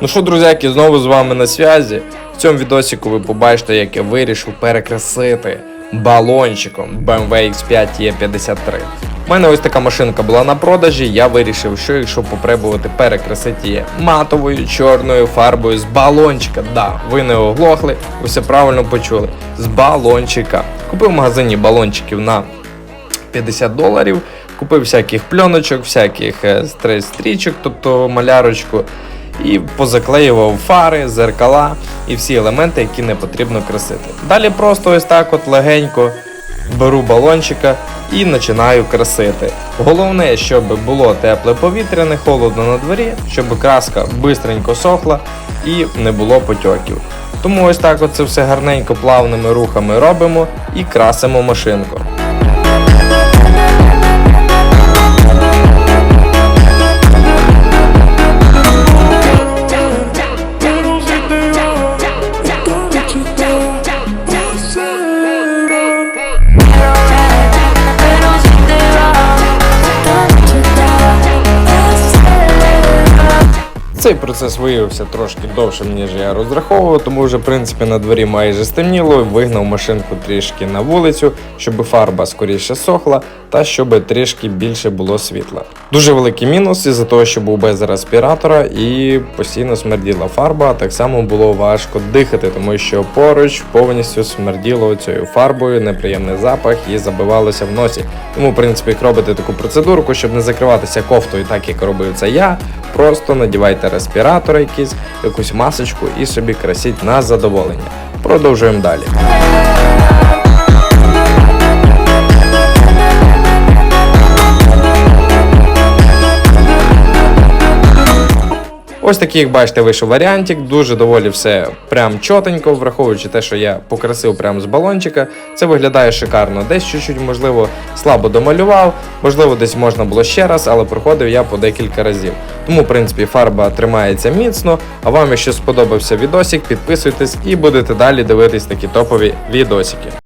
Ну що, друзяки, знову з вами на зв'язі. В цьому відосику ви побачите, як я вирішив перекрасити балончиком BMW X5 E53. У мене ось така машинка була на продажі. Я вирішив, що якщо попробувати перекрасити її матовою чорною фарбою з балончика. Да, ви не оглохли, ви все правильно почули. З балончика. Купив в магазині балончиків на 50 доларів. Купив всяких пленочок, всяких е, стрі- стрічок, тобто малярочку, і позаклеював фари, зеркала і всі елементи, які не потрібно красити. Далі просто ось так от легенько беру балончика і починаю красити. Головне, щоб було тепле повітря, не холодно на дворі, щоб краска бистренько сохла і не було потьоків. Тому ось так от це все гарненько плавними рухами робимо і красимо машинку. Цей процес виявився трошки довшим, ніж я розраховував, тому вже в принципі на дворі майже стемніло, вигнав машинку трішки на вулицю, щоб фарба скоріше сохла та щоб трішки більше було світла. Дуже великий мінус із-за того, що був без респіратора і постійно смерділа фарба, а так само було важко дихати, тому що поруч повністю смерділо цією фарбою, неприємний запах і забивалося в носі. Тому, в принципі, як робите таку процедурку, щоб не закриватися кофтою, так як робив це я, просто надівайте респіратор якийсь, якусь масочку і собі красіть на задоволення. Продовжуємо далі. Ось такий, як бачите, вийшов варіантик. Дуже доволі все прям чотенько, враховуючи те, що я покрасив прямо з балончика. Це виглядає шикарно. Десь чуть-чуть, можливо, слабо домалював, можливо, десь можна було ще раз, але проходив я по декілька разів. Тому, в принципі, фарба тримається міцно. А вам, якщо сподобався відосик, підписуйтесь і будете далі дивитись такі топові відосики.